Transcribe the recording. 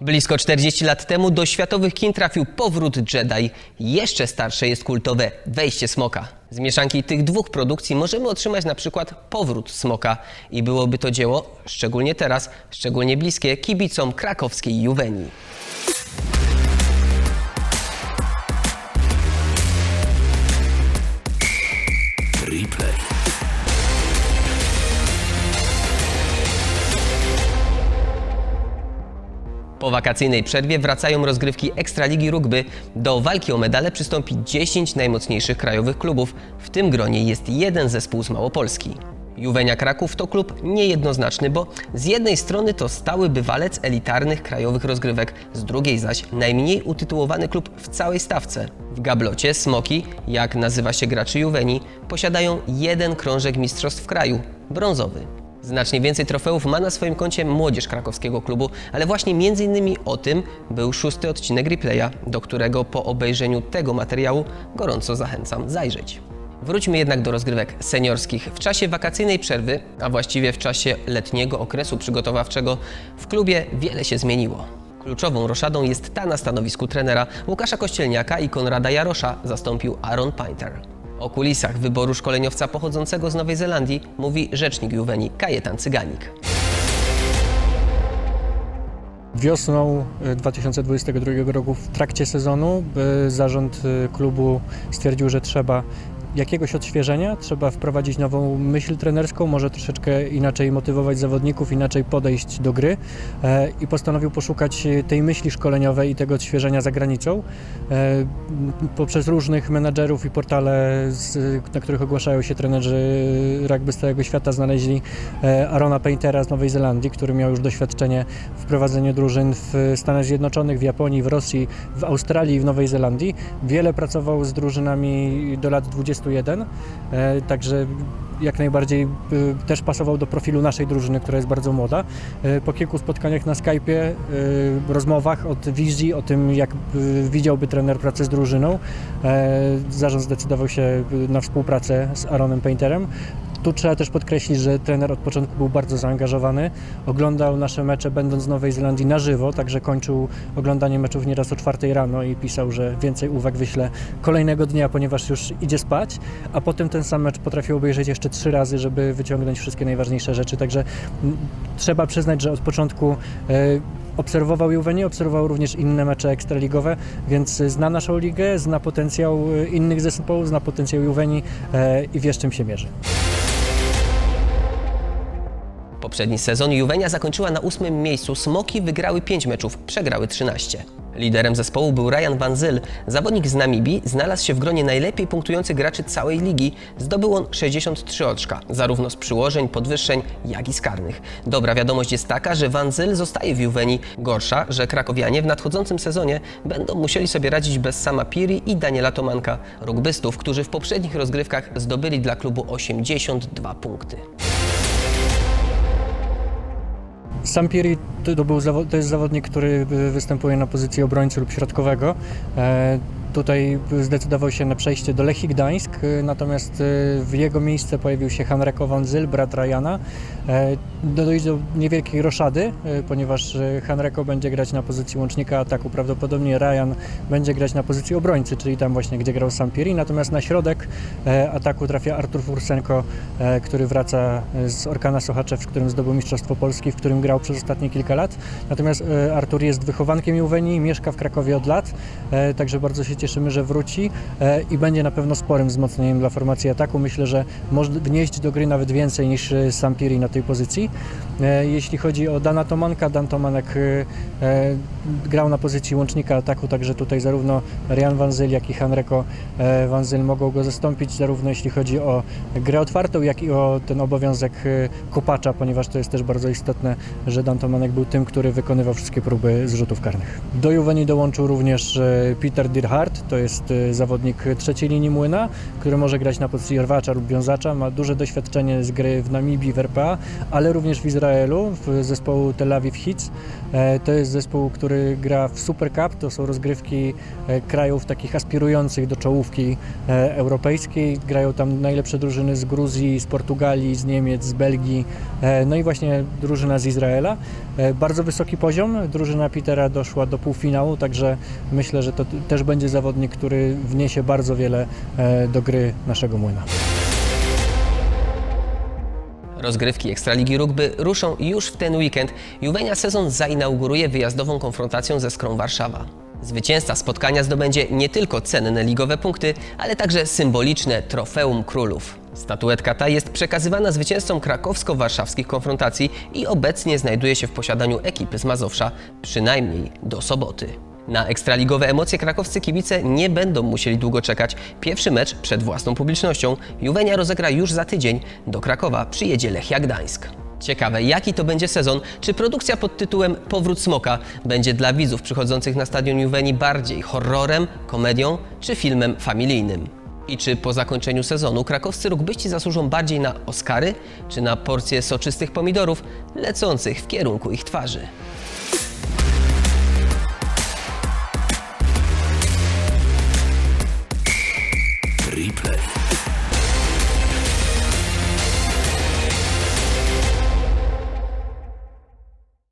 Blisko 40 lat temu do światowych kin trafił powrót Jedi. Jeszcze starsze jest kultowe Wejście Smoka. Z mieszanki tych dwóch produkcji możemy otrzymać na przykład Powrót Smoka. I byłoby to dzieło, szczególnie teraz, szczególnie bliskie kibicom krakowskiej Juwenii. Po wakacyjnej przerwie wracają rozgrywki Ekstraligi Rugby. Do walki o medale przystąpi 10 najmocniejszych krajowych klubów. W tym gronie jest jeden zespół z Małopolski. Juwenia Kraków to klub niejednoznaczny, bo z jednej strony to stały bywalec elitarnych krajowych rozgrywek, z drugiej zaś najmniej utytułowany klub w całej stawce. W gablocie Smoki, jak nazywa się graczy Juwenii, posiadają jeden krążek mistrzostw kraju brązowy. Znacznie więcej trofeów ma na swoim koncie młodzież krakowskiego klubu, ale właśnie między innymi o tym był szósty odcinek replaya, do którego po obejrzeniu tego materiału gorąco zachęcam zajrzeć. Wróćmy jednak do rozgrywek seniorskich. W czasie wakacyjnej przerwy, a właściwie w czasie letniego okresu przygotowawczego, w klubie wiele się zmieniło. Kluczową roszadą jest ta na stanowisku trenera Łukasza Kościelniaka i Konrada Jarosza zastąpił Aaron Painter. O kulisach wyboru szkoleniowca pochodzącego z Nowej Zelandii mówi rzecznik Juweni Kajetan Cyganik. Wiosną e, 2022 roku w trakcie sezonu e, zarząd e, klubu stwierdził, że trzeba jakiegoś odświeżenia, trzeba wprowadzić nową myśl trenerską, może troszeczkę inaczej motywować zawodników, inaczej podejść do gry e, i postanowił poszukać tej myśli szkoleniowej i tego odświeżenia za granicą. E, Poprzez różnych menadżerów i portale, na których ogłaszają się trenerzy rugby z całego świata, znaleźli e, Arona Paintera z Nowej Zelandii, który miał już doświadczenie w prowadzeniu drużyn w Stanach Zjednoczonych, w Japonii, w Rosji, w Australii i w Nowej Zelandii. Wiele pracował z drużynami do lat 21, e, także jak najbardziej e, też pasował do profilu naszej drużyny, która jest bardzo młoda. E, Po kilku spotkaniach na Skype'ie, rozmowach od wizji o tym, jak widziałby trener pracę z drużyną, zarząd zdecydował się na współpracę z Aaronem Painterem. Tu trzeba też podkreślić, że trener od początku był bardzo zaangażowany. Oglądał nasze mecze będąc w Nowej Zelandii na żywo, także kończył oglądanie meczów nieraz o czwartej rano i pisał, że więcej uwag wyśle kolejnego dnia, ponieważ już idzie spać, a potem ten sam mecz potrafił obejrzeć jeszcze trzy razy, żeby wyciągnąć wszystkie najważniejsze rzeczy. Także m, trzeba przyznać, że od początku e, obserwował Juwenię, obserwował również inne mecze ekstraligowe, więc zna naszą ligę, zna potencjał e, innych zespołów, zna potencjał Juwenii e, i wie z czym się mierzy. Poprzedni sezon Juwenia zakończyła na ósmym miejscu. Smoki wygrały 5 meczów, przegrały 13. Liderem zespołu był Ryan Van Zyl. Zawodnik z Namibii znalazł się w gronie najlepiej punktujących graczy całej ligi. Zdobył on 63 oczka, zarówno z przyłożeń, podwyższeń, jak i z karnych. Dobra wiadomość jest taka, że Van Zyl zostaje w Juwenii. Gorsza, że krakowianie w nadchodzącym sezonie będą musieli sobie radzić bez Sama Piri i Daniela Tomanka, rugbystów, którzy w poprzednich rozgrywkach zdobyli dla klubu 82 punkty. Sam Piri to, był, to jest zawodnik, który y, występuje na pozycji obrońcy lub środkowego. Tutaj zdecydował się na przejście do Lechii Gdańsk, y, natomiast y, w jego miejsce pojawił się Henreko Van Zyl, brat Ryana. E, dojdzie do niewielkiej roszady, y, ponieważ Henreko będzie grać na pozycji łącznika ataku, prawdopodobnie Ryan będzie grać na pozycji obrońcy, czyli tam właśnie, gdzie grał sam Piri, natomiast na środek e, ataku trafia Artur Fursenko, e, który wraca z Orkana Sochaczew, w którym zdobył Mistrzostwo Polski, w którym grał przez ostatnie kilka lat. Natomiast Artur jest wychowankiem Juwenii, mieszka w Krakowie od lat, także bardzo się cieszymy, że wróci e, i będzie na pewno sporym wzmocnieniem dla formacji ataku. Myślę, że może wnieść do gry nawet więcej niż e, sam Piri na tej pozycji. E, Jeśli chodzi o Dana Tomanka, Dan Tomanek grał na pozycji łącznika ataku, także tutaj zarówno Rian Van Zyl, jak i Henreko e, Van Zyl mogą go zastąpić, zarówno jeśli chodzi o grę otwartą, jak i o ten obowiązek kopacza, ponieważ to jest też bardzo istotne, że Dan Tomanek był tym, który wykonywał wszystkie próby zrzutów karnych. Do Juweni dołączył również Peter Dirhard, To jest y, zawodnik trzeciej linii młyna, który może grać na pozycji rwacza lub wiązacza, ma duże doświadczenie z gry w Namibii, w RPA, ale również w Izraelu, w zespołu Tel Aviv Hits. E, To jest zespół, który gra w Super Cup, to są rozgrywki e, krajów takich aspirujących do czołówki e, europejskiej. Grają tam najlepsze drużyny z Gruzji, z Portugalii, z Niemiec, z Belgii, no i właśnie drużyna z Izraela. Bardzo wysoki poziom. Drużyna Petera doszła do półfinału, także myślę, że to też będzie zawodnik, który wniesie bardzo wiele e, do gry naszego młyna. Rozgrywki Ekstraligi Rugby ruszą już w ten weekend. Juwenia sezon zainauguruje wyjazdową konfrontacją ze Skrą Warszawa. Zwycięzca spotkania zdobędzie nie tylko cenne ligowe punkty, ale także symboliczne Trofeum Królów. Statuetka ta jest przekazywana zwycięzcom krakowsko-warszawskich konfrontacji i obecnie znajduje się w posiadaniu ekipy z Mazowsza, przynajmniej do soboty. Na ekstraligowe emocje krakowscy kibice nie będą musieli długo czekać. Pierwszy mecz przed własną publicznością Juwenia rozegra już za tydzień. Do Krakowa przyjedzie Lechia Gdańsk. Ciekawe, jaki to będzie sezon? Czy produkcja pod tytułem Powrót Smoka będzie dla widzów przychodzących na stadion Juweni bardziej horrorem, komedią czy filmem familijnym? I czy po zakończeniu sezonu krakowscy rugbyści zasłużą bardziej na Oscary, czy na porcje soczystych pomidorów lecących w kierunku ich twarzy?